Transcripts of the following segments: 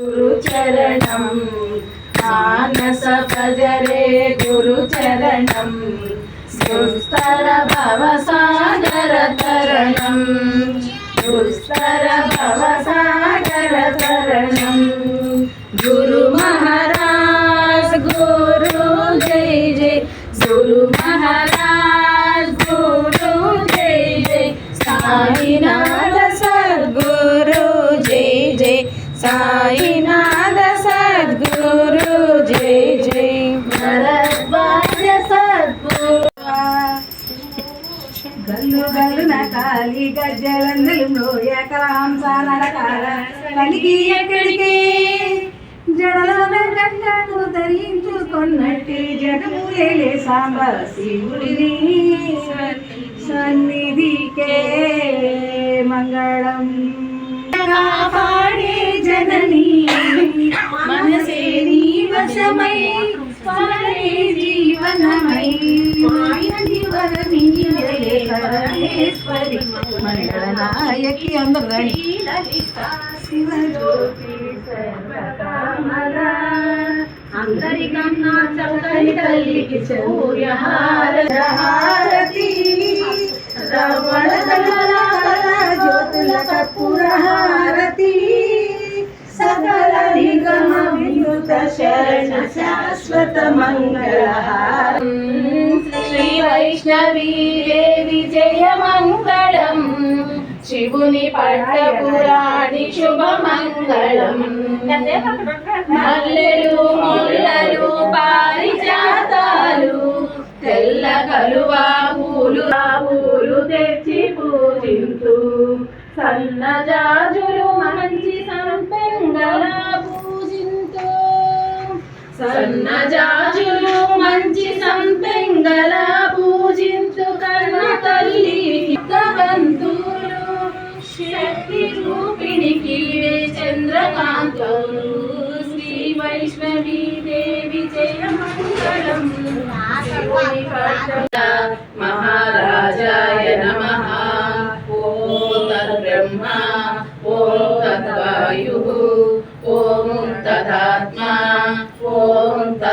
గురుచరణం మానస పజరే గురుచరణం దుస్తర భవ సాగర తరణం దుస్తర భవ సాగర తరణం. సాయినాథ సద్గురు జై జై. భరద్వాజ సద్గురు. గల్లు గల్లు నా కాలి గజ్జలందలు మ్రోయకలాంస నడకాల. కలిగి ఎక్కడికి? జడలోన గంటను ధరించుకున్నట్టు జగములేలే సాంబ శివుడిని. సన్నిధికే మంగళం. కాపాడే జననీ మనసే నీ వశమై స్మరణే జీవనమై రండి. అందరికన్నా చక్కని తల్లికి సూర్యహారతి రవణ జ్యోతుల కర్పూర శరణ శాశ్వత మంగళహార శ్రీ వైష్ణవీ దేవి జయ మంగళం శివుని పట్టపురాణి శుభ మంగళం మల్లెలు ముల్లలు పారిజాతాలు తెల్ల కలువా పూలు పూలు తెచ్చి పూజింతు సన్నజాజులు సన్నజాజులు మంచి సంపెంగళ పూజింతు కన్న తల్లి బంధువులు శక్తి రూపిణికి చంద్రకాంతులు. శ్రీ వైష్ణవీ దేవి జయ మంగళం. శివుని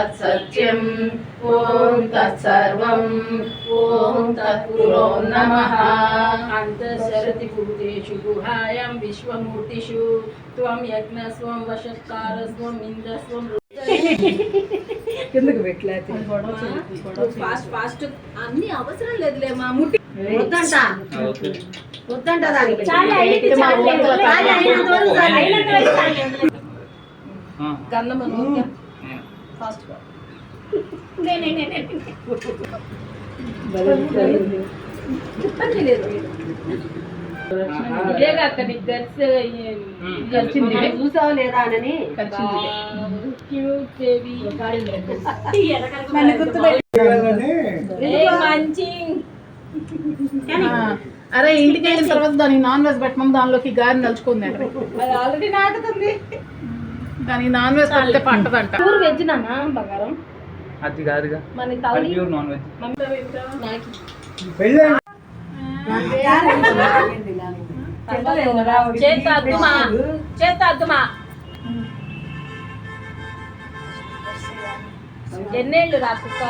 తత్సత్యం. ఓం తత్సర్వం. ఓం తత్పురో నమః. అంతఃసరతి భూతేషు గుహాయాం విశ్వమూర్తిషు. త్వం యజ్ఞస్వం వషత్కారస్వం ఇంద్రస్వం కిందకు పెట్టలేదు ఫాస్ట్ ఫాస్ట్ అన్ని అవసరం లేదులే మా ముట్టి వద్దంట. వద్దంట దానికి గంధం ఫాస్ట్గా ఇబ్బంది లేదు ఇదే కాక నీకు గర్స్ మనం చూసావా లేదా అని క్యూట్ బేబీ నన్ను గుర్తుపెట్టి. మంచి. అరే ఇంటికి వెళ్ళిన తర్వాత దానికి నాన్ వెజ్ పెట్టమని దానిలోకి గారి నలుచుకుంది అది ఆల్రెడీ నాటుతుంది. దానికి నాన్ వెజ్ పెడితే పంటదంట. ప్యూర్ వెజ్ నాన్న బంగారం? అది కాదుగా. మన తౌలి ప్యూర్ నాన్ వెజ్ నాకు. చెప్పలేదు చేత అద్దుమా చేత అద్దుమా ఎన్నేళ్ళు రా కుక్క?